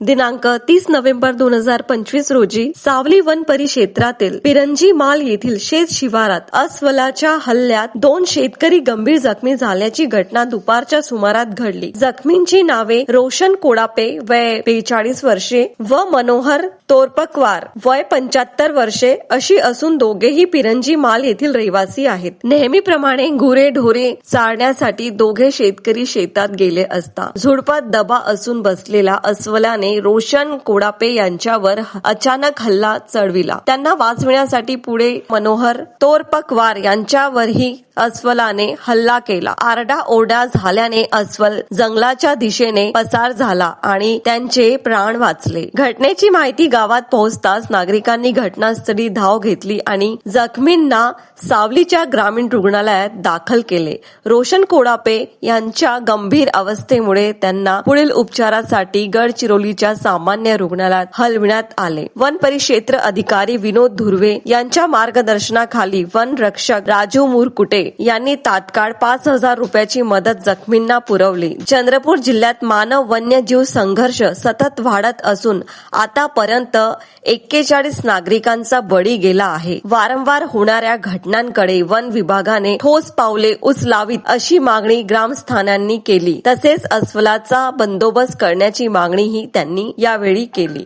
दिनांक तीस नोव्हेंबर दोन हजार पंचवीस रोजी सावली वन परिक्षेत्रातील पिरंजी माल येथील शेत शिवारात अस्वलाच्या हल्ल्यात दोन शेतकरी गंभीर जखमी झाल्याची घटना दुपारच्या सुमारात घडली. जखमींची नावे रोशन कोडापे वय बेचाळीस वर्षे व मनोहर तोरपकवार वय पंच्याहत्तर वर्षे अशी असून दोघेही पिरंजी माल येथील रहिवासी आहेत. नेहमीप्रमाणे गुरे ढोरे चारण्यासाठी दोघे शेतकरी शेतात गेले असता झुडपात दबा असून बसलेला अस्वलाने रोशन कोडापे यांच्यावर अचानक हल्ला चढविला. त्यांना वाचविण्यासाठी पुढे मनोहर तोरपकवार यांच्यावरही अस्वलाने हल्ला केला. आरडा ओरडा झाल्याने अस्वल जंगलाच्या दिशेने पसार झाला आणि त्यांचे प्राण वाचले. घटनेची माहिती गावात पोहोचताच नागरिकांनी घटनास्थळी धाव घेतली आणि जखमींना सावलीच्या ग्रामीण रुग्णालयात दाखल केले. रोशन कोडापे यांच्या गंभीर अवस्थेमुळे त्यांना पुढील उपचारासाठी गडचिरोली गडचिरोलीच्या सामान्य रुग्णालयात हलविण्यात आले. वन परिक्षेत्र अधिकारी विनोद धुर्वे यांच्या मार्गदर्शनाखाली वन रक्षक राजू मुरकुटे यांनी तात्काळ पाच हजार रुपयाची मदत जखमींना पुरवली. चंद्रपूर जिल्ह्यात मानव वन्यजीव संघर्ष सतत वाढत असून आतापर्यंत एक्केचाळीस नागरिकांचा बळी गेला आहे. वारंवार होणाऱ्या घटनांकडे वन विभागाने ठोस पावले उचलावीत अशी मागणी ग्रामस्थानांनी केली. तसेच अस्वलाचा बंदोबस्त करण्याची मागणीही त्यांनी त्यांनी यावेळी केली.